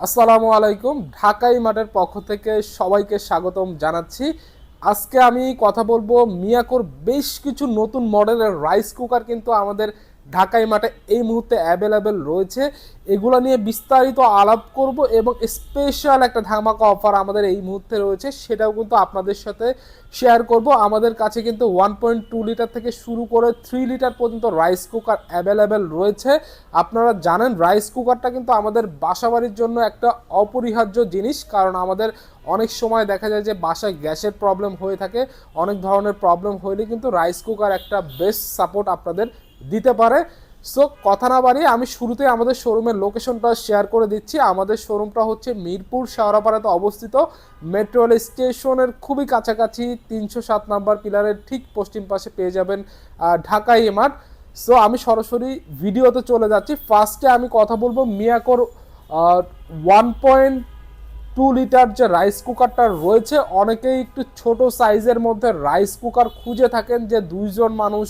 আসসালামু আলাইকুম। ঢাকাই মাঠের পক্ষ থেকে সবাইকে স্বাগতম জানাচ্ছি। আজকে আমি কথা বলব মিয়াকোর বেশ কিছু নতুন মডেলের রাইস কুকার কিন্তু আমাদের ঢাকাই মাঠে এই মুহূর্তে অ্যাভেলেবেল রয়েছে। এগুলো নিয়ে বিস্তারিত আলাপ করব এবং স্পেশাল একটা ধামাকা অফার আমাদের এই মুহূর্তে রয়েছে, সেটাও কিন্তু আপনাদের সাথে শেয়ার করব। আমাদের কাছে কিন্তু ওয়ান পয়েন্ট টু লিটার থেকে শুরু করে থ্রি লিটার পর্যন্ত রাইস কুকার অ্যাভেলেবেল রয়েছে। আপনারা জানেন রাইস কুকারটা কিন্তু আমাদের বাসাবাড়ির জন্য একটা অপরিহার্য জিনিস, কারণ আমাদের অনেক সময় দেখা যায় যে বাসায় গ্যাসের প্রবলেম হয়ে থাকে। অনেক ধরনের প্রবলেম হইলে কিন্তু রাইস কুকার একটা বেস্ট সাপোর্ট আপনাদের দিতে পারে। সো কথা না বাড়িয়ে আমি শুরুতে আমাদের শোরুমের লোকেশনটা শেয়ার করে দিচ্ছি। আমাদের শোরুমটা হচ্ছে মিরপুর শাওরাপাড়াতে অবস্থিত। মেট্রো রেল স্টেশনের খুবই কাছাকাছি, তিনশো সাত নাম্বার পিলারের ঠিক পশ্চিম পাশে পেয়ে যাবেন ঢাকা এমার্ট সো আমি সরাসরি ভিডিওতে চলে যাচ্ছি। ফার্স্টে আমি কথা বলব মিয়াকোর ওয়ান পয়েন্ট টু লিটার যে রাইস কুকারটা রয়েছে। অনেকেই একটু ছোট সাইজের মধ্যে রাইস কুকার খুঁজে থাকেন যে দুইজন মানুষ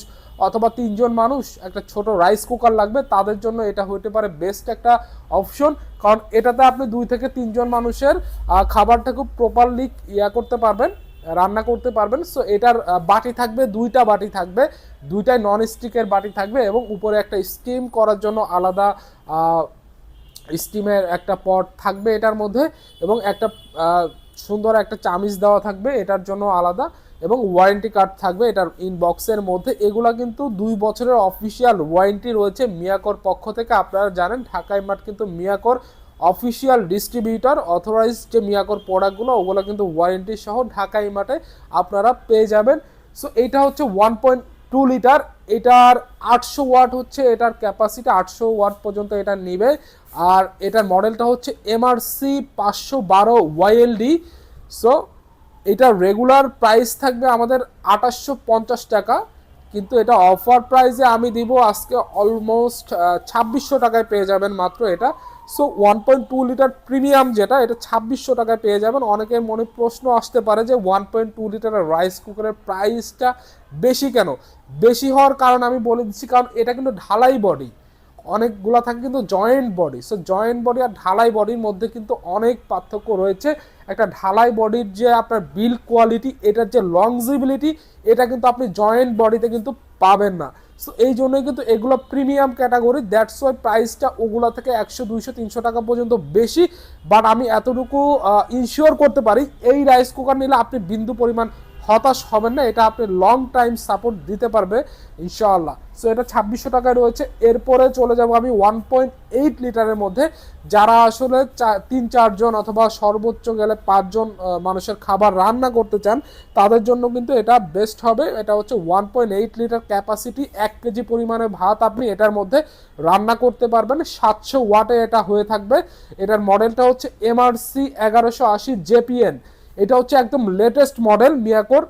অথবা তিনজন মানুষ, একটা ছোট রাইস কুকার লাগবে, তাদের জন্য এটা হতে পারে বেস্ট একটা অপশন কারণ এটাতে আপনি দুই থেকে তিনজন মানুষের খাবারটা খুব প্রপারলি ইয়া করতে পারবেন, রান্না করতে পারবেন। সো এটার বাটি থাকবে, দুইটা বাটি থাকবে, দুইটাই নন স্টিকের বাটি থাকবে এবং উপরে একটা স্টিম করার জন্য আলাদা স্টিমের একটা পট থাকবে এটার মধ্যে এবং একটা সুন্দর একটা চামিচ দেওয়া থাকবে, এটার জন্য আলাদা। এবং ওয়ারেন্টি কার্ড থাকবে এটার ইনবক্সের মধ্যে। এগুলা কিন্তু দুই বছরের অফিসিয়াল ওয়ারেন্টি রয়েছে মিয়াকর পক্ষ থেকে। আপনারা জানেন ঢাকাই মাঠ কিন্তু মিয়াকর অফিসিয়াল ডিস্ট্রিবিউটর অথরাইজ যে মিয়াকর প্রোডাক্টগুলো ওগুলো কিন্তু ওয়ারেন্টি সহ ঢাকাই মাঠে আপনারা পেয়ে যাবেন। সো এইটা হচ্ছে ওয়ান পয়েন্ট টু লিটার এটার আটশো ওয়াট হচ্ছে, এটার ক্যাপাসিটি আটশো ওয়াট পর্যন্ত এটা নেবে। আর এটার মডেলটা হচ্ছে এমআরসি পাঁচশো বারো ওয়াইএলডি সো এটার রেগুলার প্রাইস থাকবে আমাদের আঠাশশো পঞ্চাশ টাকা, কিন্তু এটা অফার প্রাইসে আমি দিব আজকে অলমোস্ট ছাব্বিশশো টাকায় পেয়ে যাবেন মাত্র এটা। So one point two litre premium যেটা, এটা ছাব্বিশশো টাকায় পেয়ে যাবেন। অনেকের মনে প্রশ্ন আসতে পারে যে ওয়ান পয়েন্ট টু লিটারের রাইস কুকারের প্রাইসটা বেশি কেন? বেশি হওয়ার কারণ আমি বলে দিচ্ছি, কারণ এটা কিন্তু ঢালাই বডি অনেকগুলা থাকে কিন্তু joint body so joint body আর ঢালাই বডির মধ্যে কিন্তু অনেক পার্থক্য রয়েছে। একটা ঢালাই বডির যে আপনার বিল্ড কোয়ালিটি এটার যে লংজিবিলিটি এটা কিন্তু আপনি জয়েন্ট বডিতে কিন্তু পাবেন না। সো এই জন্যই কিন্তু এগুলো প্রিমিয়াম ক্যাটাগরি দ্যাটস ওয়াই প্রাইসটা ওগুলো থেকে একশো, দুইশো, তিনশো টাকা পর্যন্ত বেশি। বাট আমি এতটুকু ইনশিওর করতে পারি, এই রাইস কুকার নিলে আপনি বিন্দু পরিমাণ হতাশ হবেন না, এটা আপনি লং টাইম সাপোর্ট দিতে পারবে, ইনশাআল্লাহ। সো এটা ছাব্বিশশো টাকায় রয়েছে। এরপরে চলে যাব আমি ওয়ান পয়েন্ট এইট লিটারের মধ্যে। যারা আসলে তিন চারজন অথবা সর্বোচ্চ গেলে পাঁচজন মানুষের খাবার রান্না করতে চান, তাদের জন্য কিন্তু এটা বেস্ট হবে। এটা হচ্ছে one point eight litre capacity এক কেজি পরিমাণে ভাত আপনি এটার মধ্যে রান্না করতে পারবেন। সাতশো ওয়াটে এটা হয়ে থাকবে। এটার মডেলটা হচ্ছে এমআরসি এগারোশো আশি জেপিএন এটা হচ্ছে একদম লেটেস্ট মডেল মিয়াকোর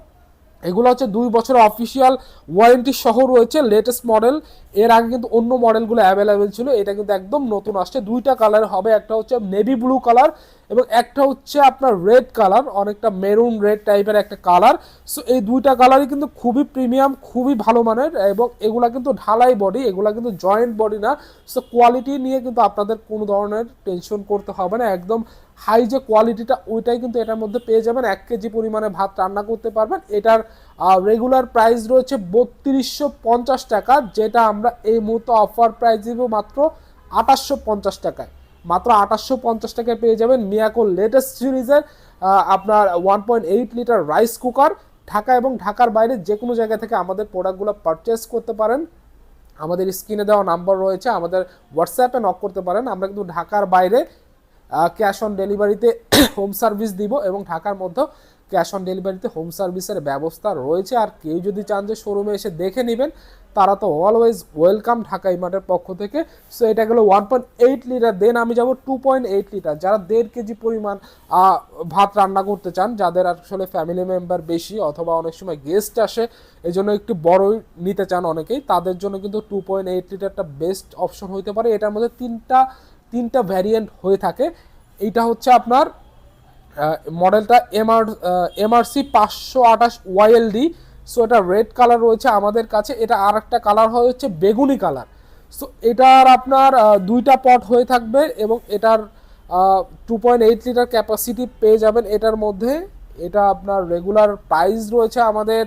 এগুলো হচ্ছে দুই বছরের অফিসিয়াল ওয়ারেন্টি সহ রয়েছে লেটেস্ট মডেল এর আগে কিন্তু অন্য মডেলগুলো অ্যাভেলেবেল ছিল। এটা কিন্তু একদম নতুন আসছে। দুইটা কালার হবে। একটা হচ্ছে নেভি ব্লু কালার এবং একটা হচ্ছে আপনার রেড কালার অনেকটা মেরুন রেড টাইপের একটা কালার সো এই দুইটা কালারই কিন্তু খুবই প্রিমিয়াম খুবই ভালো মানের এবং এগুলা কিন্তু ঢালাই বডি এগুলা কিন্তু জয়েন্ট বডি না। সো কোয়ালিটি নিয়ে কিন্তু আপনাদের কোনো ধরনের টেনশন করতে হবে না। একদম হাই যে কোয়ালিটিটা ওইটাই কিন্তু এটার মধ্যে পেয়ে যাবেন। এক কেজি পরিমাণে ভাত রান্না করতে পারবেন। এটার রেগুলার প্রাইস রয়েছে বত্রিশশো পঞ্চাশ টাকা, যেটা আমরা এই মুহূর্তে অফার প্রাইস দিব মাত্র আঠাশশো পঞ্চাশ টাকায়। মাত্র আঠাশশো পঞ্চাশ টাকায় পেয়ে যাবেন মিয়াকো লেটেস্ট সিরিজের আপনার one point eight litre rice cooker Dhaka এবং ঢাকার বাইরে যে কোনো জায়গা থেকে আমাদের প্রোডাক্টগুলো পারচেস করতে পারেন। আমাদের স্ক্রিনে দেওয়া নাম্বার রয়েছে, আমাদের হোয়াটসঅ্যাপে নক করতে পারেন। আমরা কিন্তু ঢাকার বাইরে ক্যাশ অন ডেলিভারিতে হোম সার্ভিস দিব এবং ঢাকার মধ্যে ক্যাশ অন ডেলিভারিতে হোম সার্ভিসের ব্যবস্থা রয়েছে। আর কেউ যদি চান যে শোরুমে এসে দেখে নেবেন, তারা তো অলওয়েজ ওয়েলকাম ঢাকা ইমার্টের পক্ষ থেকে। সো এটা গেলো one point eight litre then আমি যাব টু পয়েন্ট এইট লিটার যারা দেড় কেজি পরিমাণ ভাত রান্না করতে চান, যাদের আসলে ফ্যামিলি মেম্বার বেশি অথবা অনেক সময় গেস্ট আসে এই জন্য একটু বড়ই নিতে চান অনেকেই, তাদের জন্য কিন্তু টু পয়েন্ট এইট লিটারটা বেস্ট অপশন হতে পারে। এটার মধ্যে তিনটা তিনটা ভ্যারিয়েন্ট হয়ে থাকে। এইটা হচ্ছে আপনার মডেলটা এমআর এমআরসি পাঁচশো আঠাশ ওয়াইএলডি। সো এটা রেড কালার রয়েছে আমাদের কাছে। এটা আর একটা কালার হয় হচ্ছে বেগুনি কালার সো এটার আপনার দুইটা পট হয়ে থাকবে এবং এটার two point eight litre capacity পেয়ে যাবেন। এটার মধ্যে এটা আপনার রেগুলার প্রাইস রয়েছে আমাদের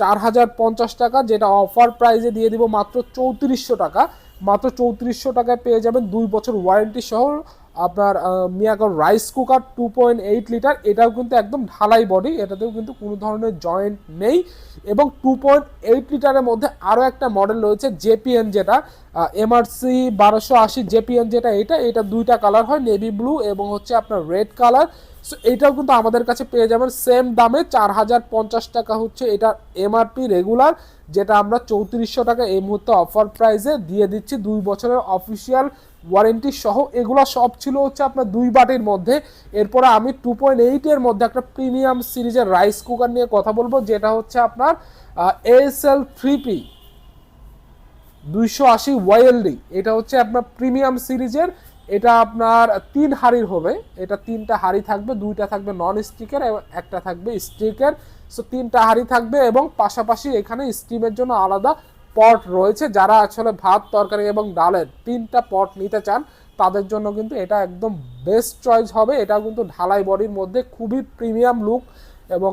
চার হাজার পঞ্চাশ টাকা, যেটা অফার প্রাইসে দিয়ে দিব মাত্র চৌত্রিশশো টাকা। মাত্র চৌত্রিশশো টাকায় পেয়ে যাবেন দুই বছর ওয়ারেন্টি সহ। আপনার মিয়াকর rice cooker two point eight litre এটাও কিন্তু একদম ঢালাই বডি এটাতেও কিন্তু কোনো ধরনের জয়েন্ট নেই। এবং টু পয়েন্ট এইট লিটারের মধ্যে আরও একটা মডেল রয়েছে জেপিএন যেটা এমআরসি বারোশো আশি জেপিএন যেটা এটা এটা দুইটা কালার হয় নেভি ব্লু এবং হচ্ছে আপনার রেড কালার সো এইটাও কিন্তু আমাদের কাছে পেয়ে যাবেন সেম দামে চার হাজার পঞ্চাশ টাকা হচ্ছে এটা এমআরপি রেগুলার যেটা আমরা চৌত্রিশশো টাকা এই মুহূর্তে অফার প্রাইসে দিয়ে দিচ্ছি দুই বছরের অফিসিয়াল ওয়ারেন্টি সহ। এগুলো সব ছিল হচ্ছে আপনার দুই বাটির মধ্যে। এরপরে আমি টু পয়েন্ট এইটের মধ্যে একটা প্রিমিয়াম সিরিজের রাইস কুকার নিয়ে কথা বলব, যেটা হচ্ছে আপনার এএসএল থ্রি পি দুইশো আশি ওয়াইএলডি এটা হচ্ছে আপনার প্রিমিয়াম সিরিজের, এটা আপনার তিন হাড়ির হবে, এটা তিনটা হাড়ি থাকবে, দুইটা থাকবে নন স্টিকের এবং একটা থাকবে স্টিকের সো তিনটা হাড়ি থাকবে এবং পাশাপাশি এখানে স্টিমের জন্য আলাদা পট রয়েছে, যারা আসলে ভাত, তরকারি এবং ডালের তিনটা পট নিতে চান, তাদের জন্য কিন্তু এটা একদম বেস্ট চয়েস হবে এটা কিন্তু ঢালাই বডির মধ্যে খুবই প্রিমিয়াম লুক এবং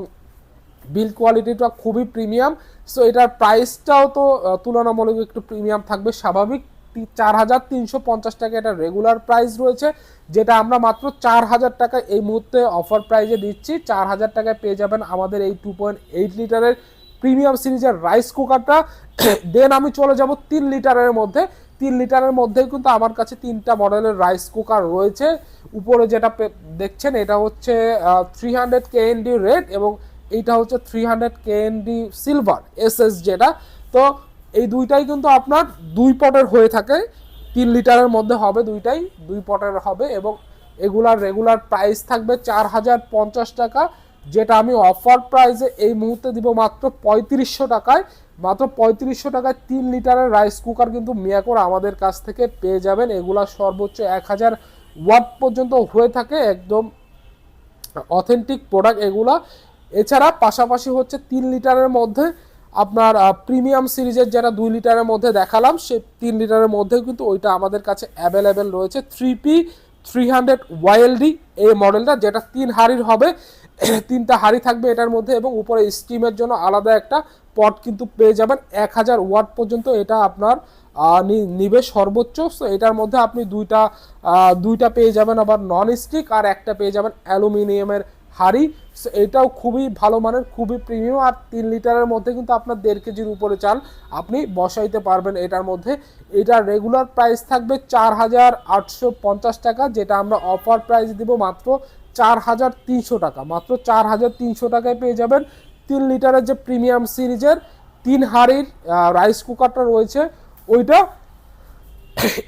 বিল কোয়ালিটিটা খুবই প্রিমিয়াম। সো এটার প্রাইসটাও তো তুলনামূলক একটু প্রিমিয়াম থাকবে। স্বাভাবিক চার হাজার তিনশো পঞ্চাশ টাকা এটা রেগুলার প্রাইস রয়েছে, যেটা আমরা মাত্র চার হাজার টাকা এই মুহূর্তে অফার প্রাইজে দিচ্ছি। চার হাজার টাকায় পেয়ে যাবেন আমাদের এই টু পয়েন্ট এইট লিটারের প্রিমিয়াম সিরিজের রাইস কুকারটা দেন আমি চলে যাব তিন লিটারের মধ্যে। তিন লিটারের মধ্যে কিন্তু আমার কাছে তিনটা মডেলের রাইস কুকার রয়েছে। উপরে যেটা দেখছেন, এটা হচ্ছে থ্রি হান্ড্রেড কেএনডি রেড এবং এইটা হচ্ছে three hundred KND silver SS যেটা তো এই দুইটাই কিন্তু আপনার দুই পটের হয়ে থাকে। তিন লিটারের মধ্যে হবে দুইটাই, দুই পটের হবে এবং এগুলার রেগুলার প্রাইস থাকবে চার হাজার পঞ্চাশ টাকা, যেটা আমি অফার প্রাইসে এই মুহূর্তে দিব মাত্র পঁয়ত্রিশশো টাকায়। মাত্র পঁয়ত্রিশশো টাকায় তিন লিটারের রাইস কুকার কিন্তু মিয়াকোর আমাদের কাছ থেকে পেয়ে যাবেন। এগুলা সর্বোচ্চ এক হাজার ওয়াট পর্যন্ত হয়ে থাকে, একদম অথেন্টিক প্রোডাক্ট এগুলা। এছাড়া পাশাপাশি হচ্ছে তিন লিটারের মধ্যে আপনার প্রিমিয়াম সিরিজের যেটা দুই লিটারের মধ্যে দেখালাম, সে তিন লিটারের মধ্যেও কিন্তু ওইটা আমাদের কাছে অ্যাভেলেবেল রয়েছে। Three P three hundred YLD এই মডেলটা যেটা তিন হাড়ির হবে, তিনটা হাড়ি থাকবে এটার মধ্যে এবং উপরে স্টিমের জন্য আলাদা একটা পট কিন্তু পেয়ে যাবেন। এক হাজার ওয়াট পর্যন্ত এটা আপনার নিবে সর্বোচ্চ। সো এটার মধ্যে আপনি দুইটা দুইটা পেয়ে যাবেন আবার নন স্টিক আর একটা পেয়ে যাবেন অ্যালুমিনিয়ামের হাড়ি এটাও খুবই ভালো মানের, খুবই প্রিমিয়াম আর তিন লিটারের মধ্যে কিন্তু আপনার দেড় কেজির উপরে চাল আপনি বসাইতে পারবেন এটার মধ্যে। এটার রেগুলার প্রাইস থাকবে চার হাজার আটশো পঞ্চাশ টাকা, যেটা আমরা অফার প্রাইস দিব মাত্র চার হাজার তিনশো টাকা। মাত্র চার হাজার তিনশো টাকায় পেয়ে যাবেন তিন লিটারের যে প্রিমিয়াম সিরিজের তিন হাড়ির রাইস কুকারটা রয়েছে, ওইটা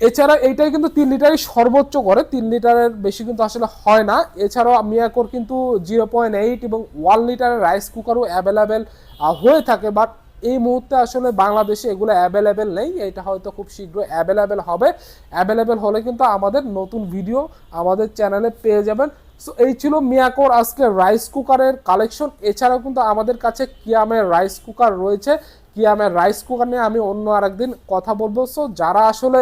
এছাড়া এইটাই কিন্তু তিন লিটারই সর্বোচ্চ করে, তিন লিটারের বেশি কিন্তু আসলে হয় না। এছাড়াও মিয়াকোর কিন্তু জিরো পয়েন্ট এইট এবং ওয়ান লিটারের রাইস কুকারও অ্যাভেলেবেল হয়ে থাকে। বাট এই মুহূর্তে আসলে বাংলাদেশে এগুলো অ্যাভেলেবেল নেই। এটা হয়তো খুব শীঘ্রই অ্যাভেলেবেল হবে। অ্যাভেলেবেল হলে কিন্তু আমাদের নতুন ভিডিও আমাদের চ্যানেলে পেয়ে যাবেন। সো এই ছিল মিয়াকোর আজকে রাইস কুকারের কালেকশন এছাড়াও কিন্তু আমাদের কাছে কিয়ামের রাইস কুকার রয়েছে। কিয়ামের রাইস কুকার নিয়ে আমি অন্য আরেকদিন কথা বলব? সো যারা আসলে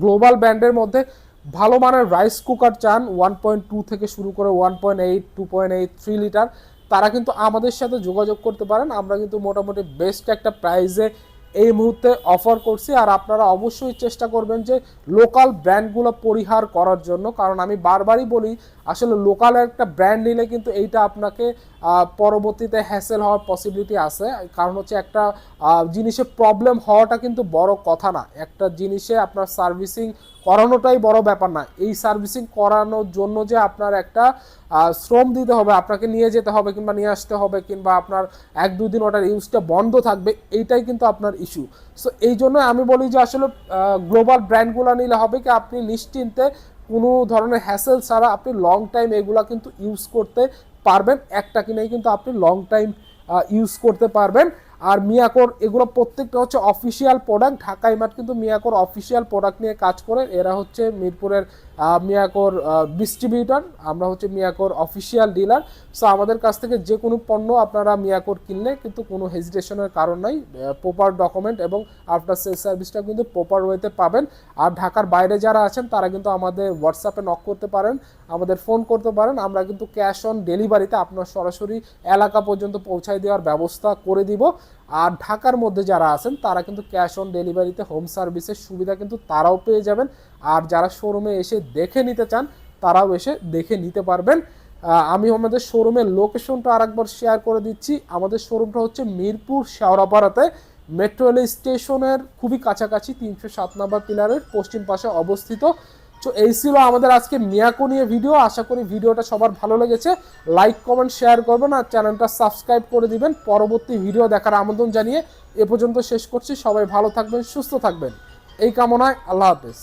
গ্লোবাল ব্র্যান্ডের মধ্যে ভালো মানের রাইস কুকার চান ওয়ান পয়েন্ট টু থেকে শুরু করে one point eight two point eight three litre তারা কিন্তু আমাদের সাথে যোগাযোগ করতে পারেন। আমরা কিন্তু মোটামুটি বেস্ট একটা প্রাইসে এই মুহূর্তে অফার করছি আর আপনারা অবশ্যই চেষ্টা করবেন যে লোকাল ব্র্যান্ডগুলো পরিহার করার জন্য। কারণ আমি বারবারই বলি, আসলে লোকাল একটা ব্র্যান্ড নিলে কিন্তু এইটা আপনাকে পরবর্তীতে হ্যাসেল হওয়ার পসিবিলিটি আছে। কারণ হচ্ছে একটা জিনিসে প্রবলেম হওয়াটা কিন্তু বড় কথা না। একটা জিনিসে আপনার সার্ভিসিং করানোটাই বড় ব্যাপার না। এই সার্ভিসিং করানোর জন্য যে আপনার একটা শ্রম দিতে হবে, আপনাকে নিয়ে যেতে হবে কিংবা নিয়ে আসতে হবে কিংবা আপনার এক দুই দিন ওটার ইউজটা বন্ধ থাকবে, এইটাই কিন্তু আপনার ইস্যু সো এই জন্য আমি বলি যে আসলে গ্লোবাল ব্র্যান্ডগুলো নিলে হবে কি, আপনি নিশ্চিন্তে কোনো ধরনের হ্যাসেল ছাড়া আপনি লং টাইম এগুলা কিন্তু ইউজ করতে পারবেন। একটা কিনেই কিন্তু আপনি লং টাইম ইউজ করতে পারবেন। আর মিয়াকোর, এগুলো প্রত্যেকটা হচ্ছে অফিসিয়াল প্রোডাক্ট ঢাকাই মাঠ কিন্তু মিয়াকোর অফিসিয়াল প্রোডাক্ট নিয়ে কাজ করে। এরা হচ্ছে মিরপুরের মিয়াকোর ডিস্ট্রিবিউটর আমরা হচ্ছে মিয়াকোর অফিসিয়াল ডিলার সো আমাদের কাছ থেকে যে কোনো পণ্য আপনারা মিয়াকোর কিনলে কিন্তু কোনো হেজিটেশনের কারণ নাই। প্রপার ডকুমেন্ট এবং আফটার সেল সার্ভিসটা কিন্তু প্রপার ওয়েতে পাবেন। আর ঢাকার বাইরে যারা আছেন, তারা কিন্তু আমাদের হোয়াটসঅ্যাপে নক করতে পারেন, আমাদের ফোন করতে পারেন। আমরা কিন্তু ক্যাশ অন ডেলিভারিতে আপনার সরাসরি এলাকা পর্যন্ত পৌঁছায় দেওয়ার ব্যবস্থা করে দিব। আর ঢাকার মধ্যে যারা আছেন, তারা কিন্তু ক্যাশ অন ডেলিভারিতে হোম সার্ভিসের সুবিধা কিন্তু তারাও পেয়ে যাবেন। আর যারা শোরুমে এসে দেখে নিতে চান, তারাও এসে দেখে নিতে পারবেন। আমি আমাদের শোরুমের লোকেশনটা আরেকবার শেয়ার করে দিচ্ছি। আমাদের শোরুমটা হচ্ছে মিরপুর শেওড়াপাড়াতে। মেট্রো রেল স্টেশনের খুবই কাছাকাছি, তিনশো সাত নম্বর পিলারের পশ্চিম পাশে অবস্থিত। তো এই ছিল আমাদের আজকে মিয়াকো নিয়ে ভিডিও আশা করি ভিডিওটা সবার ভালো লেগেছে। লাইক কমেন্ট শেয়ার করবেন আর চ্যানেলটা সাবস্ক্রাইব করে দিবেন। পরবর্তী ভিডিও দেখার আমন্ত্রণ জানিয়ে এ পর্যন্ত শেষ করছি। সবাই ভালো থাকবেন, সুস্থ থাকবেন। এই কামনায় আল্লাহ হাফেজ।